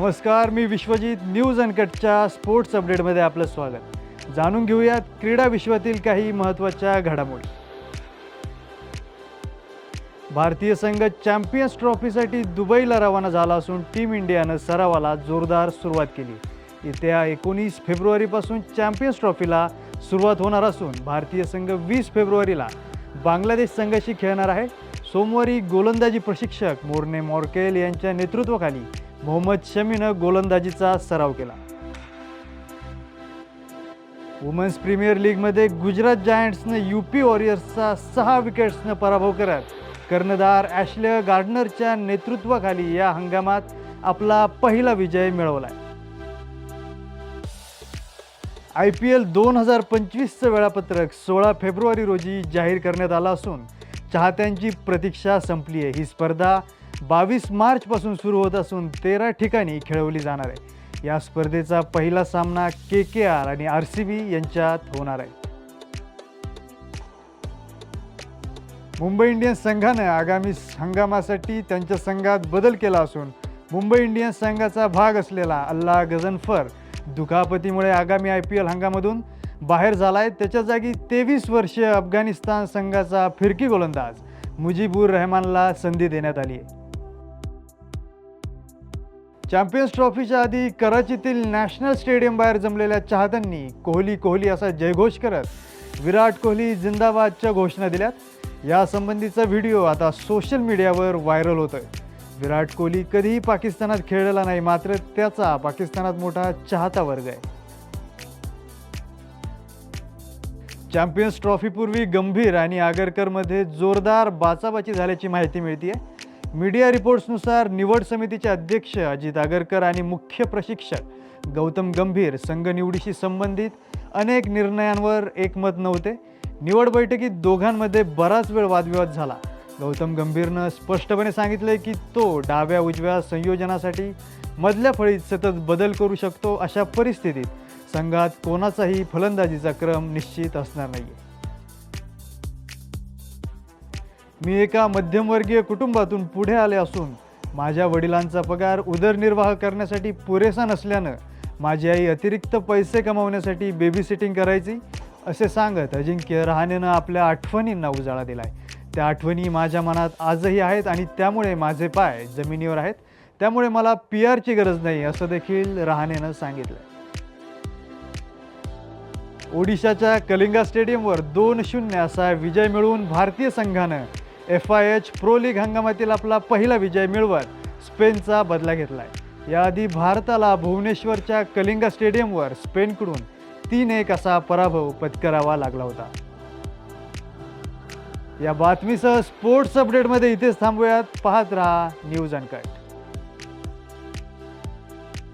नमस्कार मी विश्वजित न्यूज अनकटच्या स्पोर्ट्स अपडेटमध्ये आपलं स्वागत. जाणून घेऊयात क्रीडा विश्वातील काही महत्त्वाच्या घडामोडी. भारतीय संघ चॅम्पियन्स ट्रॉफीसाठी दुबईला रवाना झाला असून टीम इंडियानं सरावाला जोरदार सुरुवात केली. येत्या एकोणीस फेब्रुवारीपासून चॅम्पियन्स ट्रॉफीला सुरुवात होणार असून भारतीय संघ वीस फेब्रुवारीला बांगलादेश संघाशी खेळणार आहे. सोमवारी गोलंदाजी प्रशिक्षक मोर्ने मॉर्केल यांच्या नेतृत्वाखाली मोहम्मद शमीनं गोलंदाजीचा सराव केला. वुमन्स प्रीमियर लीगमध्ये गुजरात जायंट्सनं यू पी वॉरियर्सचा सहा विकेट्सनं पराभव करत कर्णधार ॲश्ले गार्डनरच्या नेतृत्वाखाली या हंगामात आपला पहिला विजय मिळवला आय पी एल दोन हजार पंचवीसचं वेळापत्रक सोळा फेब्रुवारी रोजी जाहीर करण्यात आलं असून चाहत्यांची प्रतीक्षा संपली आहे. ही स्पर्धा बावीस मार्चपासून सुरू होत असून तेरा ठिकाणी खेळवली जाणार आहे. या स्पर्धेचा पहिला सामना के के आर आणि आर सी बी यांच्यात होणार आहे. मुंबई इंडियन्स संघानं आगामी हंगामासाठी त्यांच्या संघात बदल केला असून मुंबई इंडियन्स संघाचा भाग असलेला अल्ला गझनफर दुखापतीमुळे आगामी आय पी एल हंगामामधून बाहेर झाला आहे त्याच्या जागी तेवीस वर्षीय अफगाणिस्तान संघाचा फिरकी गोलंदाज मुजीबुर रहमानला संधी देण्यात आली आहे. चॅम्पियन्स ट्रॉफीच्या आधी कराचीतील नॅशनल स्टेडियम बाहेर जमलेल्या चाहत्यांनी कोहली कोहली असा जयघोष करत विराट कोहली जिंदाबादच्या घोषणा दिल्यात. यासंबंधीचा व्हिडिओ आता सोशल मीडियावर व्हायरल होतोय. विराट कोहली कधीही पाकिस्तानात खेळलेला नाही मात्र त्याचा पाकिस्तानात मोठा चाहता वर्ग आहे. चॅम्पियन्स ट्रॉफीपूर्वी गंभीर आणि आगरकरमध्ये जोरदार बाचाबाची झाल्याची माहिती मिळते आहे मीडिया रिपोर्ट्सनुसार निवड समितीचे अध्यक्ष अजित आगरकर आणि मुख्य प्रशिक्षक गौतम गंभीर संघ निवडीशी संबंधित अनेक निर्णयांवर एकमत नव्हते. निवड बैठकीत दोघांमध्ये बराच वेळ वादविवाद झाला. गौतम गंभीरनं स्पष्टपणे सांगितले की तो डाव्या उजव्या संयोजनासाठी मधल्या फळीत सतत बदल करू शकतो अशा परिस्थितीत संघात कोणाचाही फलंदाजीचा क्रम निश्चित असणार नाही मी एका मध्यमवर्गीय कुटुंबातून पुढे आले असून माझ्या वडिलांचा पगार उदरनिर्वाह करण्यासाठी पुरेसा नसल्यानं माझी आई अतिरिक्त पैसे कमावण्यासाठी बेबी सिटिंग करायची असे सांगत अजिंक्य रहाणेनं आपल्या आठवणींना उजाळा दिलाय. त्या आठवणी माझ्या मनात आजही आहेत आणि त्यामुळे माझे पाय जमिनीवर आहेत. त्यामुळे मला पी आरची गरज नाही असं देखील रहाणेनं सांगितलं ओडिशाच्या कलिंगा स्टेडियमवर दोन शून्य असा विजय मिळवून भारतीय संघानं F I H pro league हंगामातील आपला पहिला विजय मिळवत स्पेनचा बदला घेतला आहे याआधी भारताला भुवनेश्वरच्या कलिंगा स्टेडियमवर स्पेनकडून तीन एक असा पराभव पत्करावा लागला होता. या बातमीसह स्पोर्ट्स अपडेटमध्ये इथेच थांबूयात. पाहत रहा न्यूज अनकट.